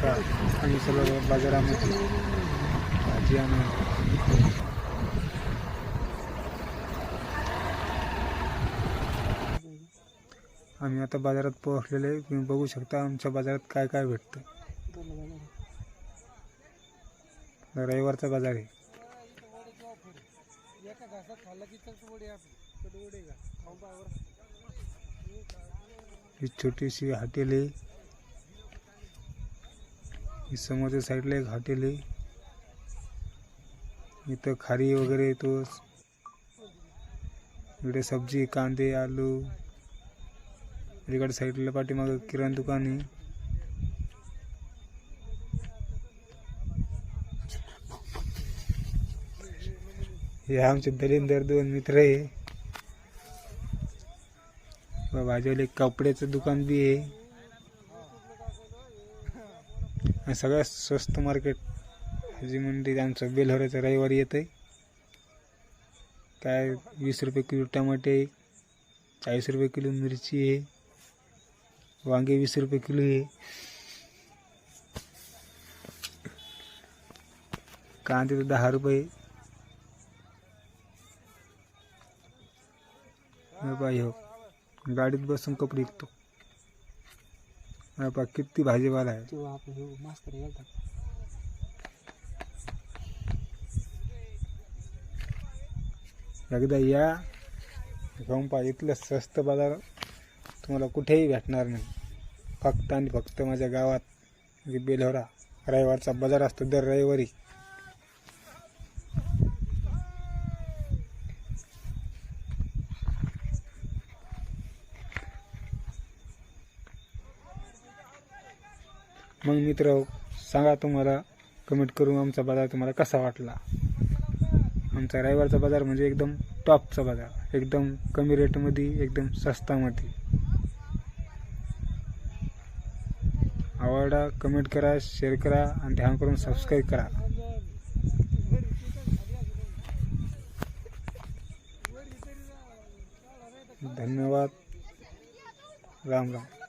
का आम्ही सर्व बाजारामध्ये भाजी आणून आम्ही आता बाजारात पोहोचलेलो आहे. तुम्ही बघू शकता आमच्या बाजारात काय काय भेटतं. रविवारचा बाजार आहे. ही छोटीशी हॉटेल आहे. ही समोरच्या साईडला एक हॉटेल आहे. इथं खारी वगैरे येतो. इकडे सब्जी कांदे आलू. इकडे साईडला पाठीमागं किराणा दुकान आहे. हे आमचे दलिंदर दोन मित्र आहे. व एक कपड्याचं दुकान बी आहे. आणि सगळ्यात स्वस्त मार्केट हाजी मंडी आमचं बेलहऱ्याचं रविवारी येतं आहे काय वीस रुपये किलो टमाटे आहे चाळीस रुपये किलो मिरची आहे वांगे वीस रुपये किलो आहे. कांदे तर दहा रुपये हे हो गाडीत बसून कपडे विकतो. पहा किती भाजीपाला आहे. तेव्हा आपण हे मास्तर गेलता एकदा या घेऊन पहा इथलं स्वस्त बाजार तुम्हाला कुठेही भेटणार नाही. फक्त आणि फक्त माझ्या गावात म्हणजे बेलहोरा रविवारचा बाजार असतो दर रविवारी. मग मित्र सांगा तुम्हाला कमेंट करून आमचा बाजार तुम्हाला कसा वाटला? आमचा रविवारचा बाजार म्हणजे एकदम टॉपचा बाजार. एकदम कमी रेटमध्ये एकदम स्वस्तामध्ये आवडा कमेंट करा शेअर करा आणि ध्यान करून सबस्क्राईब करा. धन्यवाद. राम राम.